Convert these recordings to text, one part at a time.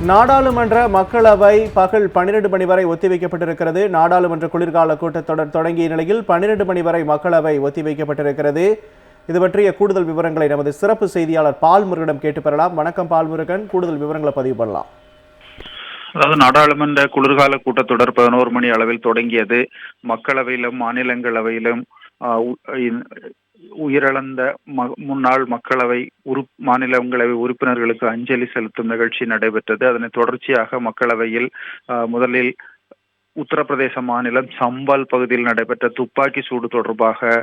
நாடாளுமன்ற மக்களவை பகல் பன்னிரண்டு மணி வரை ஒத்திவைக்கப்பட்டிருக்கிறது. நாடாளுமன்ற குளிர்கால கூட்டத்தொடர் தொடங்கிய நிலையில் பன்னிரண்டு மணி வரை மக்களவை ஒத்திவைக்கப்பட்டிருக்கிறது. இது பற்றிய கூடுதல் விவரங்களை நமது சிறப்பு செய்தியாளர் பால்முருகனிடம் கேட்டு பெறலாம். வணக்கம் பால்முருகன் கூடுதல் விவரங்களை பதிவு பண்ணலாம். அதாவது நாடாளுமன்ற குளிர்கால கூட்டத்தொடர் பதினோரு மணி அளவில் தொடங்கியது. மக்களவையிலும் மாநிலங்களவையிலும் ஆஹ், உயிரிழந்த ம- முன்னாள் மக்களவை உறு மாநிலங்களவை உறுப்பினர்களுக்கு அஞ்சலி செலுத்தும் நிகழ்ச்சி நடைபெற்றது. அதனை தொடர்ச்சியாக மக்களவையில் முதலில் உத்தரப்பிரதேச மாநிலம் சம்பால் பகுதியில் நடைபெற்ற துப்பாக்கி சூடு தொடர்பாக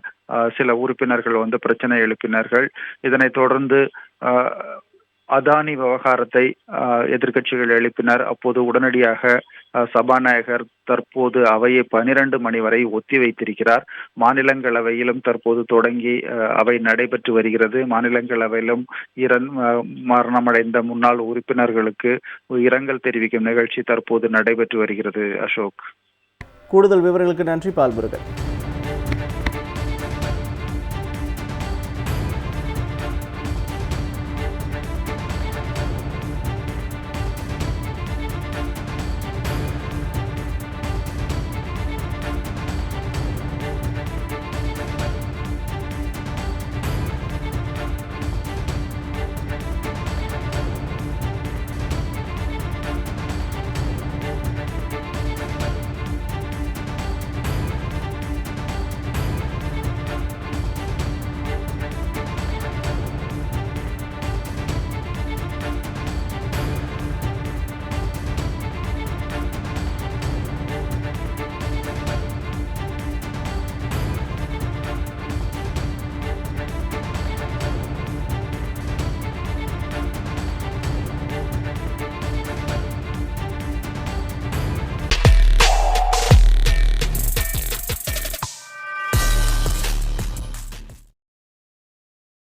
சில உறுப்பினர்கள் வந்து பிரச்சனை எழுப்பினார்கள். இதனை தொடர்ந்து ஆஹ், அதானி விவகாரத்தை ஆஹ், எதிர்க்கட்சிகள் எழுப்பினர். அப்போது உடனடியாக சபாநாயகர் தற்போது அவையை பனிரெண்டு மணி வரை ஒத்தி வைத்திருக்கிறார். மாநிலங்களவையிலும் தற்போது தொடங்கி அவை நடைபெற்று வருகிறது. மாநிலங்களவையிலும் இரண் மரணமடைந்த முன்னாள் உறுப்பினர்களுக்கு இரங்கல் தெரிவிக்கும் நிகழ்ச்சி தற்போது நடைபெற்று வருகிறது அசோக். கூடுதல் விவரங்களுக்கு நன்றி பால்முருகன்.